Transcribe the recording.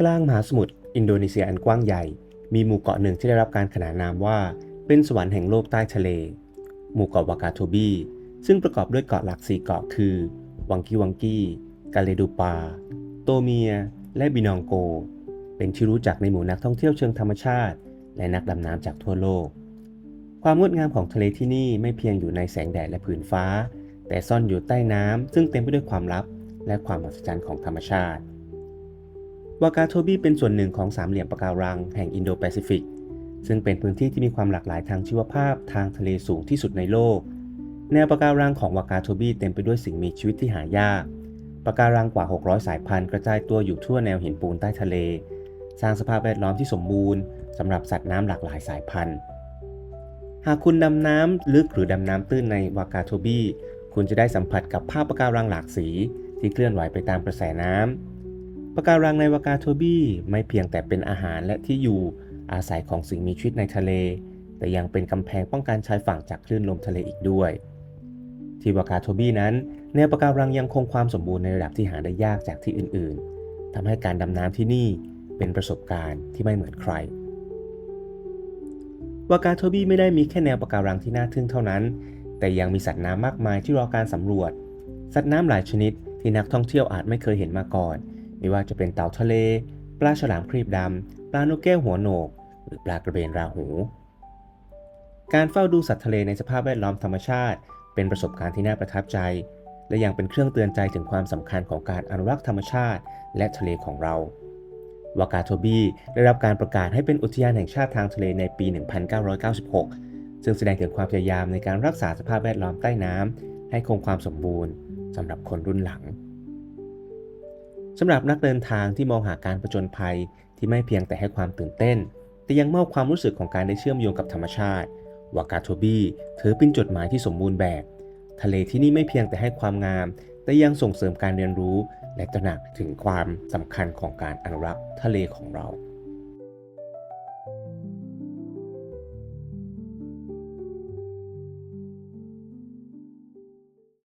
กลางมหาสมุทรอินโดนีเซียอันกว้างใหญ่ มีหมู่เกาะหนึ่งที่ได้รับการขนานนามว่า เป็นสวรรค์แห่งโลกใต้ทะเล หมู่เกาะวากาโทบีซึ่งประกอบด้วยเกาะหลักสี่เกาะคือ วังกิวังกี้กาเลดูปา โตเมีย และบินองโก เป็นที่รู้จักในหมู่นักท่องเที่ยวเชิงธรรมชาติ และนักดำน้ำจากทั่วโลก ความงดงามของทะเลที่นี่ไม่เพียงอยู่ในแสงแดดและผืนฟ้า แต่ซ่อนอยู่ใต้น้ำซึ่งเต็มไปด้วยความลับ และความมหัศจรรย์ของธรรมชาติ วากาโทบีเป็นส่วนหนึ่งของสามเหลี่ยมปะการังแห่งอินโดแปซิฟิก ซึ่งเป็นพื้นที่ที่มีความหลากหลายทางชีวภาพทางทะเลสูงที่สุดในโลก แนวปะการังของวากาโทบีเต็มไปด้วยสิ่งมีชีวิตที่หายากปะการังกว่า 600 สายพันธุ์กระจายตัวอยู่ทั่วแนวหินปูนใต้ทะเล สร้างสภาพแวดล้อมที่สมบูรณ์สำหรับสัตว์น้ำหลากหลายสายพันธุ์ หากคุณดำน้ำลึกหรือดำน้ำตื้นในวากาโทบีคุณจะได้สัมผัสกับภาพปะการังหลากสีที่เคลื่อนไหวไปตามกระแสน้ำ ปะการังในวากาโทบีไม่เพียงแต่เป็นอาหารและที่อยู่อาศัยของสิ่งมีชีวิตในทะเล แต่ยังเป็นกำแพงป้องกันชายฝั่งจากคลื่นลมทะเลอีกด้วย ที่วากาโทบีนั้นแนวปะการังยังคงความสมบูรณ์ในระดับที่หาได้ยากจากที่อื่นๆทำให้การดำน้ำที่นี่เป็นประสบการณ์ที่ไม่เหมือนใครวากาโทบีไม่ได้มีแค่แนวปะการังที่น่าทึ่งเท่านั้น แต่ยังมีสัตว์น้ำมากมายที่รอการสำรวจ สัตว์น้ำหลายชนิดที่นักท่องเที่ยวอาจไม่เคยเห็นมาก่อน ไม่ว่าจะเป็นเต่าทะเล ปลาฉลามครีบดำ ปลานกแก้วหัวโหนก หรือปลากระเบนราหู การเฝ้าดูสัตว์ทะเลในสภาพแวดล้อมธรรมชาติ เป็นประสบการณ์ที่น่าประทับใจ และยังเป็นเครื่องเตือนใจถึงความสำคัญของการอนุรักษ์ธรรมชาติ และทะเลของเราวากาโทบีได้รับการประกาศให้เป็นอุทยานแห่งชาติทางทะเลในปี 1996 ซึ่งแสดงถึงความพยายามในการรักษาสภาพแวดล้อมใต้น้ำให้คงความสมบูรณ์สำหรับคนรุ่นหลัง สำหรับนักเดินทางที่มองหาการประจนภัยที่ไม่เพียงแต่ให้ความตื่นเต้น แต่ยังมอบความรู้สึกของการได้เชื่อมโยงกับธรรมชาติวากาโทบีถือเป็นจดหมายที่สมบูรณ์แบบ ทะเลที่นี่ไม่เพียงแต่ให้ความงาม แต่ยังส่งเสริมการเรียนรู้ และตระหนักถึงความสำคัญของการอนุรักษ์ทะเลของเรา